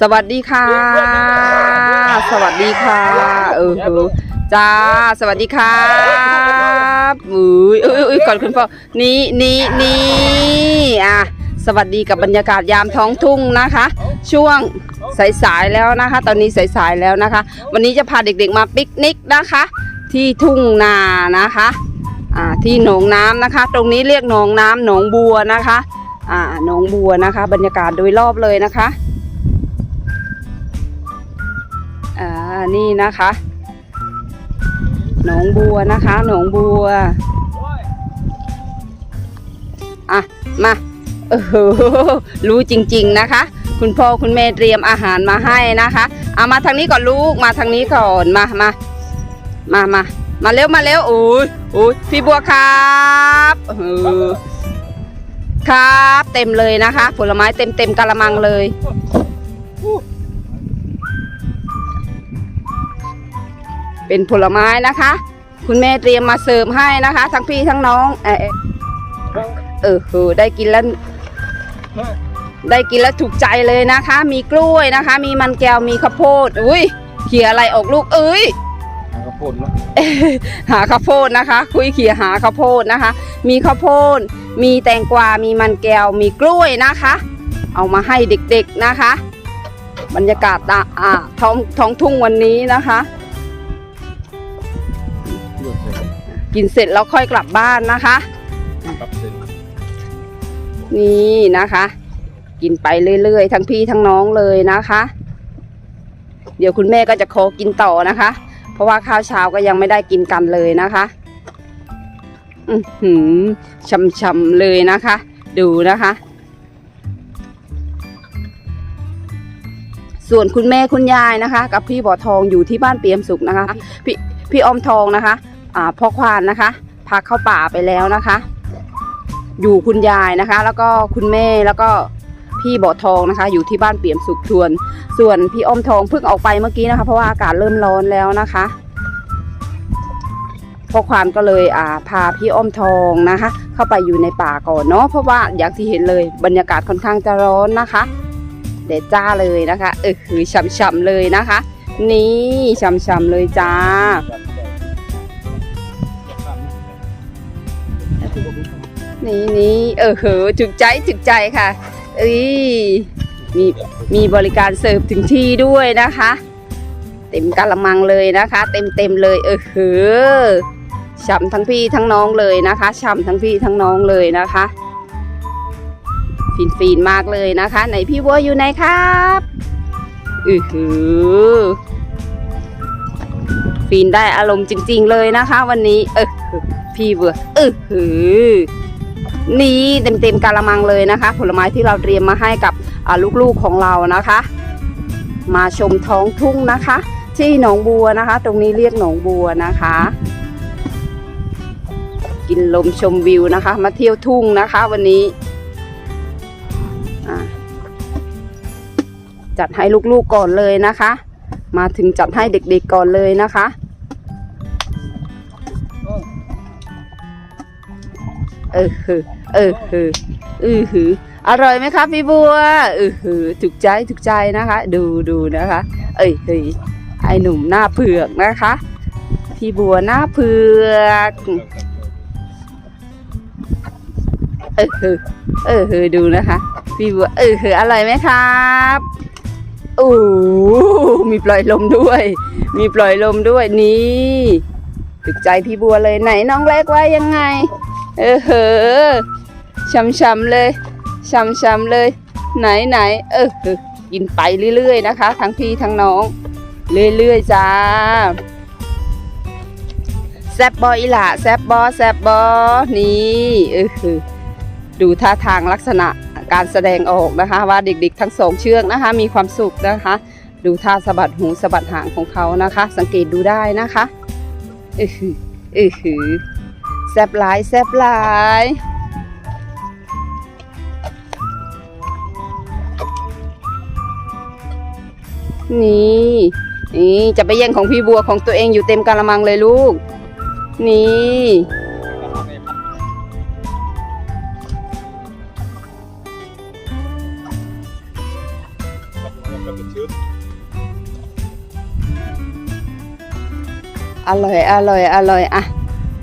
สวัสดีค่ะ สวัสดีค่ะ เออเออจ้า สวัสดีครับอุ้ยอุ้ยอุ้ยก่อนคุณพ่อ นี่นี่นี่อะ สวัสดีกับบรรยากาศยามท้องทุ่งนะคะ ช่วงสายๆแล้วนะคะ ตอนนี้สายๆแล้วนะคะ วันนี้จะพาเด็กๆมาปิกนิกนะคะ ที่ทุ่งนานะคะ อ่า ที่หนองน้ำนะคะ ตรงนี้เรียกหนองน้ำหนองบัวนะคะ อ่า หนองบัวนะคะ บรรยากาศโดยรอบเลยนะคะ นี่นะคะ หนองบัวนะคะ หนองบัว อะ มาเออรู้จริง ๆนะคะ คุณพ่อคุณแม่เตรียมอาหารมาให้นะคะ เอามาทางนี้ก่อนลูก มาทางนี้ก่อน มามามามามาเร็วมาเร็วโอ้ยโอ้ยพี่บัวครับครับ เต็มเลยนะคะ ผลไม้เต็มเต็มกะละมังเลย เป็นผลไม้นะคะ คุณแม่เตรียมมาเสิร์ฟให้นะคะ ทั้งพี่ทั้งน้องเออเออเออโหได้กินแล้วได้กินแล้วถูกใจเลยนะคะ มีกล้วยนะคะ มีมันแก้วมีข้าวโพดอุ้ยเขี่ยอะไรออกลูกเอ้ยกระปุ่นเนาะหาข้าวโพดนะคะ คุยเขี่ยหาข้าวโพดนะคะ มีข้าวโพด มีแตงกวา มีมันแก้ว มีกล้วยนะคะ เอามาให้เด็กๆนะคะ บรรยากาศอะอ่าท้องท้องทุ่งวันนี้นะคะ กินเสร็จแล้วค่อยกลับบ้านนะคะปรับเส้นนี่นะคะ กินไปเรื่อยๆ ทั้งพี่ทั้งน้องเลยนะคะ เดี๋ยวคุณแม่ก็จะขอกินต่อนะคะ เพราะว่าข้าวเช้าก็ยังไม่ได้กินกันเลยนะคะ อือหือช่ำๆเลยนะคะ ดูนะคะ ส่วนคุณแม่คุณยายนะคะ กับพี่บ่อทองอยู่ที่บ้านเปียมสุขนะคะ พี่พี่ออมทองนะคะอ่า พ่อควานนะคะพาเข้าป่าไปแล้วนะคะ อยู่คุณยายนะคะ แล้วก็คุณแม่แล้วก็พี่บ่อทองนะคะ อยู่ที่บ้านเปี่ยมสุขทวน ส่วนพี่อ้อมทองเพิ่งออกไปเมื่อกี้นะคะ เพราะว่าอากาศเริ่มร้อนแล้วนะคะพ่อควานก็เลยอ่าพาพี่อ้อมทองนะคะ เข้าไปอยู่ในป่าก่อนเนาะเพราะว่าอย่างที่เห็นเลยบรรยากาศค่อนข้างจะร้อนนะคะเดดจ้าเลยนะคะเออคือช่ำๆเลยนะคะ นี่ช่ำๆเลยจ้า นี่นี่เออเหอะถึกใจถึกใจค่ะเอ้ยมีมีบริการเสิร์ฟถึงที่ด้วยนะคะ เต็มกะละมังเลยนะคะ เต็มเต็มเลยเออเหอฉ่ำทั้งพี่ทั้งน้องเลยนะคะฉ่ำทั้งพี่ทั้งน้องเลยนะคะฟินฟินมากเลยนะคะไหนพี่วัวอยู่ไหนครับอือหือฟินได้อารมณ์จริง ๆ เลยนะคะ วันนี้เออ พี่วัวเออหือนี่เต็มๆกาละมังเลยนะคะ ผลไม้ที่เราเตรียมมาให้กับลูกๆของเรานะคะ มาชมท้องทุ่งนะคะ ที่หนองบัวนะคะ ตรงนี้เรียกหนองบัวนะคะ กินลมชมวิวนะคะ มาเที่ยวทุ่งนะคะวันนี้จัดให้ลูกๆก่อนเลยนะคะ มาถึงจัดให้เด็กๆก่อนเลยนะคะ เออหือเออหืออือหืออร่อยไหมคะพี่บัวเออหือถูกใจถูกใจนะคะ ดูดูนะคะ เอ้ยเฮ้ยไอหนุ่มหน้าเผือกนะคะ พี่บัวหน้าเผือกเออหือเออหือดูนะคะ พี่บัวเออหืออร่อยไหมครับโอ้มีปล่อยลมด้วย มีปล่อยลมด้วยนี่ถูกใจพี่บัวเลยไหนน้องเล็กว่ายังไง เออเหอช้ำๆเลยช้ำๆเลย ไหนไหนเออเหอกินไปเรื่อยๆนะคะ ทั้งพี่ทั้งน้อง เรื่อยๆจ้าแซบบออีหล่าแซบบอแซบบอนี่เออเหอดูท่าทางลักษณะการแสดงออกนะคะ ว่าเด็กๆทั้งสองเชือกนะคะ มีความสุขนะคะ ดูท่าสะบัดหูสะบัดหางของเขานะคะ สังเกตดูได้นะคะเออหือเออหือแซบหลายแซบหลายนี่นี่จะไปแย่งของพี่บัวของตัวเองอยู่เต็มกะละมังเลยลูก นี่อร่อยอร่อยอร่อยอะ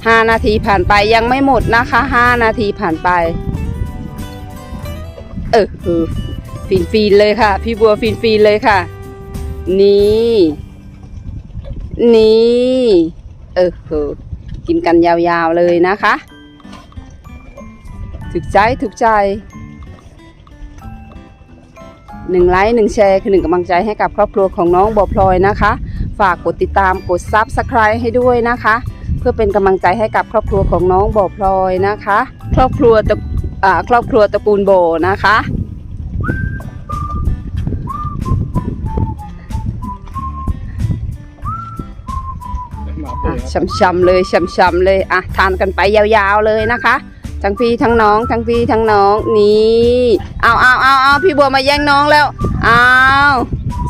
ห้านาทีผ่านไปยังไม่หมดนะคะห้านาทีผ่านไปเออเออฟินฟินเลยค่ะ พี่บัวฟินฟินเลยค่ะ นี่ นี่เออเออกินกันยาวๆเลยนะคะ ถูกใจถูกใจหนึ่งไลค์หนึ่งแชร์คือหนึ่งกำลังใจให้กับครอบครัวของน้องบอพลอยนะคะ ฝากกดติดตามกดซับสไคร b e ให้ด้วยนะคะ พื่อเป็นกำลังใจให้กับครอบครัวของน้องบอพลอยนะคะ ครอบครัวตระครอบครัวตระกูลโบนะคะช่ำๆเลยช่ำๆเลยอะทานกันไปยาวๆเลยนะคะ ทั้งพี่ทั้งน้อง ทั้งพี่ทั้งน้องนี่เอาเอาเอาเอาพี่บัวมาแย่งน้องแล้วเอา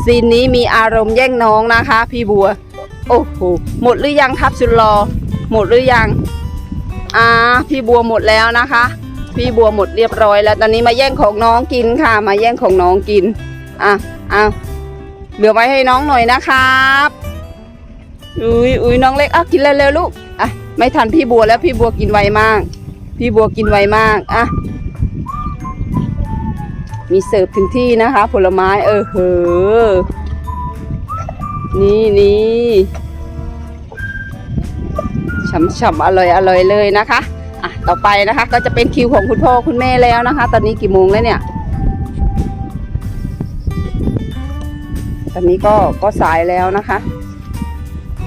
ซีนนี้มีอารมณ์แย่งน้องนะคะ พี่บัว โอ้โหหมดหรือยังครับสุดรอ หมดหรือยังอ่าพี่บัวหมดแล้วนะคะ พี่บัวหมดเรียบร้อยแล้วตอนนี้มาแย่งของน้องกินค่ะ มาแย่งของน้องกินอะอะเหลือไว้ให้น้องหน่อยนะครับอุ้ยอุ้ยน้องเล็กอะกินเร็วๆลูกอะไม่ทันพี่บัวแล้วพี่บัวกินไวมาก พี่บัวกินไวมากอะมีเสิร์ฟถึงที่นะคะ ผลไม้เออเหอนี่นี่ ฉ่ำๆอร่อยอร่อยเลยนะคะอะต่อไปนะคะก็จะเป็นคิวของคุณพ่อคุณแม่แล้วนะคะ ตอนนี้กี่โมงแล้วเนี่ย ตอนนี้ก็ก็สายแล้วนะคะ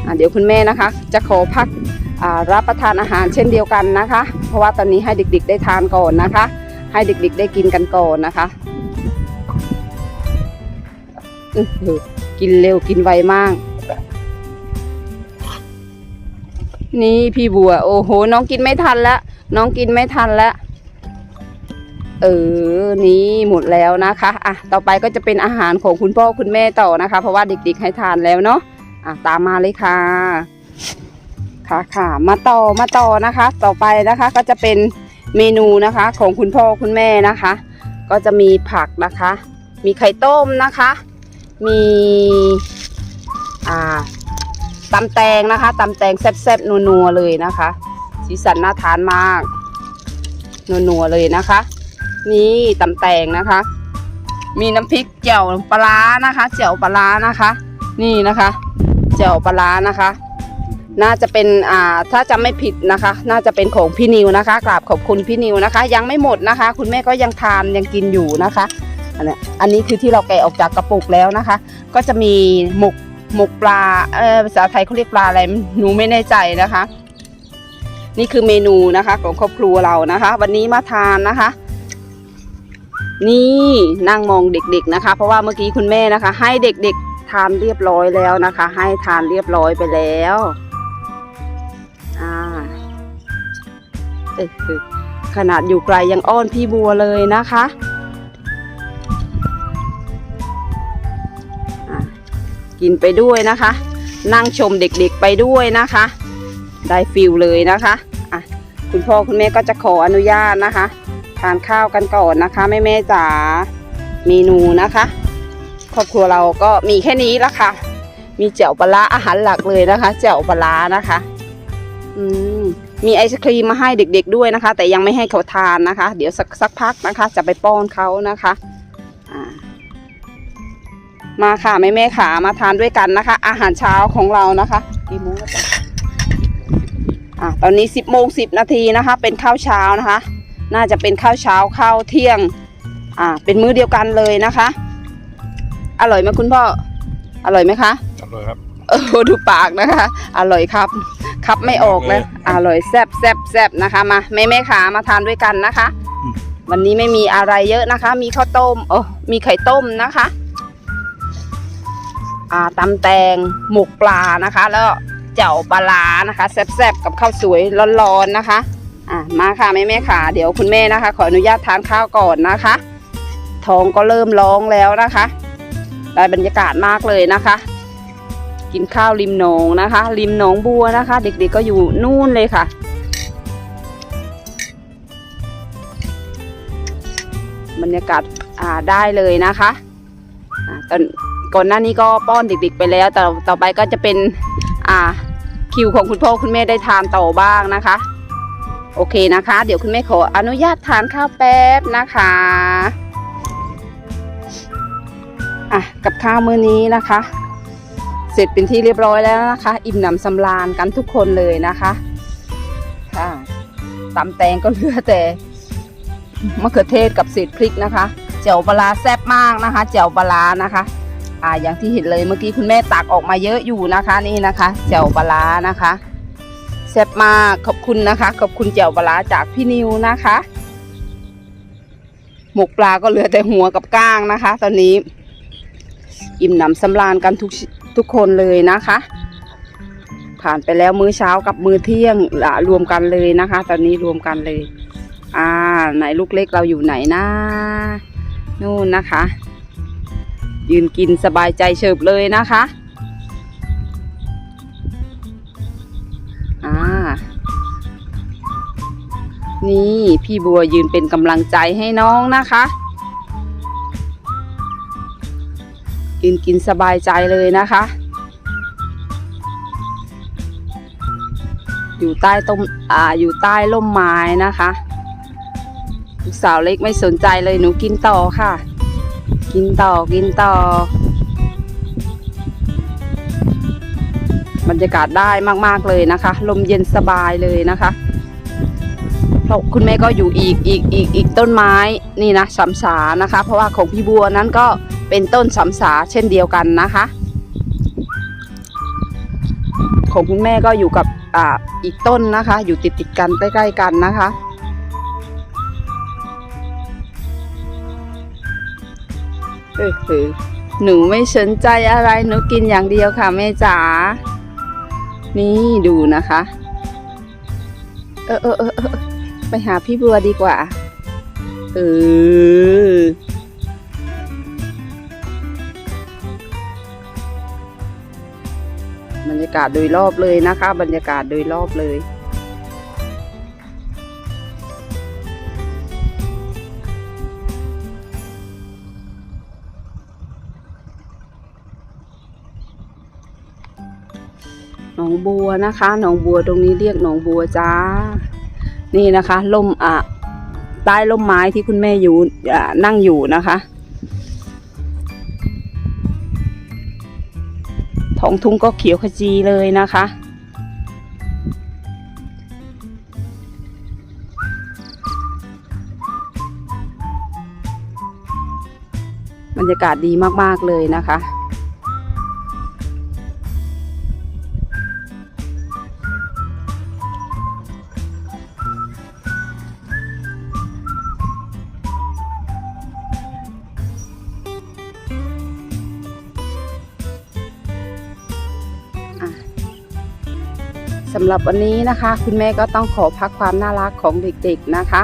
อะเดี๋ยวคุณแม่นะคะ จะขอพักอ่ารับประทานอาหารเช่นเดียวกันนะคะ เพราะว่าตอนนี้ให้เด็กๆ ได้ทานก่อนนะคะ ให้เด็กๆ ได้กินกันก่อนนะคะอือหือกินเร็วกินไวมาก นี่พี่บัว โอ้โห น้องกินไม่ทันแล้วน้องกินไม่ทันแล้วเออ นี่หมดแล้วนะคะ อะ ต่อไปก็จะเป็นอาหารของคุณพ่อคุณแม่ต่อนะคะ เพราะว่าเด็กๆให้ทานแล้วเนาะ อะ ตามมาเลยค่ะ ค่ะค่ะมาต่อ มาต่อนะคะ ต่อไปนะคะ ก็จะเป็นเมนูนะคะ ของคุณพ่อคุณแม่นะคะ ก็จะมีผักนะคะ มีไข่ต้มนะคะ มี อ่า ตำแตงนะคะตำแตงแซ่บๆนัวๆเลยนะคะ สีสันน่าทานมากนัวๆเลยนะคะ นี่ตำแตงนะคะ มีน้ำพริกเจียวปลาร้านะคะเจียวปลาร้านะคะ นี่นะคะเจียวปลาร้านะคะ น่าจะเป็นอ่าถ้าจำไม่ผิดนะคะ น่าจะเป็นของพี่นิวนะคะกราบขอบคุณพี่นิวนะคะ ยังไม่หมดนะคะ คุณแม่ก็ยังทานยังกินอยู่นะคะอันนี้อันนี้คือที่เราแกะออกจากกระปุกแล้วนะคะ ก็จะมีหมก หมกปลาเออภาษาไทยเขาเรียกปลาอะไรหนูไม่แน่ใจนะคะ นี่คือเมนูนะคะ ของครอบครัวเรานะคะ วันนี้มาทานนะคะ นี่นั่งมองเด็กๆนะคะ เพราะว่าเมื่อกี้คุณแม่นะคะ ให้เด็กๆทานเรียบร้อยแล้วนะคะ ให้ทานเรียบร้อยไปแล้วอ่าเออคือขนาดอยู่ไกลยังอ้อนพี่บัวเลยนะคะ กินไปด้วยนะคะ นั่งชมเด็กๆไปด้วยนะคะ ได้ฟิลเลยนะคะอะคุณพ่อคุณแม่ก็จะขออนุญาตนะคะทานข้าวกันก่อนนะคะแม่แม่ๆจ๋าเมนูนะคะ ครอบครัวเราก็มีแค่นี้ละค่ะ มีแจ่วปลาร้าอาหารหลักเลยนะคะแจ่วปลาร้านะคะ อืมมีไอศครีมมาให้เด็กๆด้วยนะคะ แต่ยังไม่ให้เขาทานนะคะ เดี๋ยวสักสักพักนะคะ จะไปป้อนเขานะคะ มาค่ะแม่แม่ๆขามาทานด้วยกันนะคะ อาหารเช้าของเรานะคะกี่โมงแล้วจ๊ะอะตอนนี้สิบโมงสิบนาทีนะคะ เป็นข้าวเช้านะคะ น่าจะเป็นข้าวเช้าข้าวเที่ยงอ่าเป็นมื้อเดียวกันเลยนะคะ อร่อยไหมคุณพ่ออร่อยไหมคะอร่อยครับเออดูปากนะคะ อร่อยครับครับไม่ออกเลยอร่อยแซบแซบแซบนะคะมาแม่แม่ขามาทานด้วยกันนะคะอืมวันนี้ไม่มีอะไรเยอะนะคะ มีข้าวต้มโอ้มีไข่ต้มนะคะอ่า ตำแตงหมกปลานะคะ แล้วเจ่วปลานะคะแซ่บแซบกับข้าวสวยร้อนๆนะคะอะมาค่ะแม่แม่ขาเดี๋ยวคุณแม่นะคะ ขออนุญาตทานข้าวก่อนนะคะท้องก็เริ่มร้องแล้วนะคะได้บรรยากาศมากเลยนะคะ กินข้าวริมหนองนะคะ ริมหนองบัวนะคะ เด็กๆก็อยู่นู่นเลยค่ะบรรยากาศได้เลยนะคะตอน ก่อนหน้านี้ก็ป้อนเด็กๆไปแล้วแต่ต่อไปก็จะเป็นอ่าคิวของคุณพ่อคุณแม่ได้ทานต่อบ้างนะคะ โอเคนะคะ เดี๋ยวคุณแม่ขออนุญาตทานข้าวแป๊บนะคะอะกับข้าวมื้อนี้นะคะ เสร็จเป็นที่เรียบร้อยแล้วนะคะ อิ่มหนำสำราญกันทุกคนเลยนะคะค่ะตำแตงก็เหลือแต่มะเขือเทศกับเศษพริกนะคะแจ่วปลาแซ่บมากนะคะแจ่วปลานะคะ อ่าอย่างที่เห็นเลยเมื่อกี้คุณแม่ตักออกมาเยอะอยู่นะคะนี่นะคะแจ่วปลานะคะแซ่บมากขอบคุณนะคะ ขอบคุณแจ่วปลาจากพี่นิวนะคะ หมกปลาก็เหลือแต่หัวกับก้างนะคะ ตอนนี้ อิ่มหนำสำราญกันทุกทุกคนเลยนะคะ ผ่านไปแล้วมื้อเช้ากับมื้อเที่ยงอ่ารวมกันเลยนะคะ ตอนนี้รวมกันเลย อ่าไหนลูกเล็กเราอยู่ไหนนะนู่นนะคะ ยืนกินสบายใจเฉิบเลยนะคะอ่านี่พี่บัวยืนเป็นกำลังใจให้น้องนะคะยืนกินสบายใจเลยนะคะ อยู่ใต้ต้มอ่าอยู่ใต้ร่มไม้นะคะลูกสาวเล็กไม่สนใจเลยหนูกินต่อค่ะ กินต่อกินต่อ บรรยากาศได้มากๆเลยนะคะ ลมเย็นสบายเลยนะคะเพราะคุณแม่ก็อยู่อีกอีกอีกอีกต้นไม้นี่นะสำสานะคะ เพราะว่าของพี่บัวนั้นก็เป็นต้นสำสาเช่นเดียวกันนะคะ ของคุณแม่ก็อยู่กับอ่าอีกต้นนะคะ อยู่ติดติดกันใกล้ ๆ กันนะคะ เออเออหนูไม่สนใจอะไรหนูกินอย่างเดียวค่ะแม่จ๋า นี่ดูนะคะเออเออเออเออไปหาพี่บัวดีกว่า เออ บรรยากาศโดยรอบเลยนะคะ บรรยากาศโดยรอบเลย องบัวนะคะ หนองบัวตรงนี้เรียกหนองบัวจ้า นี่นะคะล่มอะใต้ล่มไม้ที่คุณแม่อยู่นั่งอยู่นะคะ ท้องทุ่งก็เขียวขจีเลยนะคะบรรยากาศดีมาก ๆ เลยนะคะ สำหรับวันนี้นะคะ คุณแม่ก็ต้องขอพักความน่ารักของเด็กๆนะคะ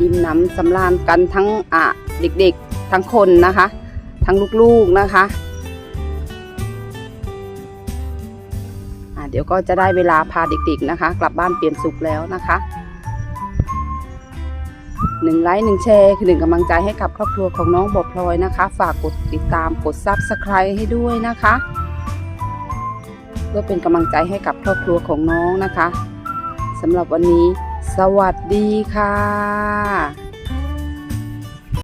อิ่มหนำสำราญกันทั้งอะเด็กๆทั้งคนนะคะ ทั้งลูกๆนะคะะเดี๋ยวก็จะได้เวลาพาเด็กๆนะคะ กลับบ้านเปลี่ยนสุขแล้วนะคะหนึ่งไลค์หนึ่งแชร์คือหนึ่งกำลังใจให้กับครอบครัวของน้องบอพลอยนะคะ ฝากกดติดตามกดซับสไครต์ให้ด้วยนะคะ พื่อเป็นกำลังใจให้กับครอบครัวของน้องนะคะสำหรับวันนี้ สวัสดีค่ะ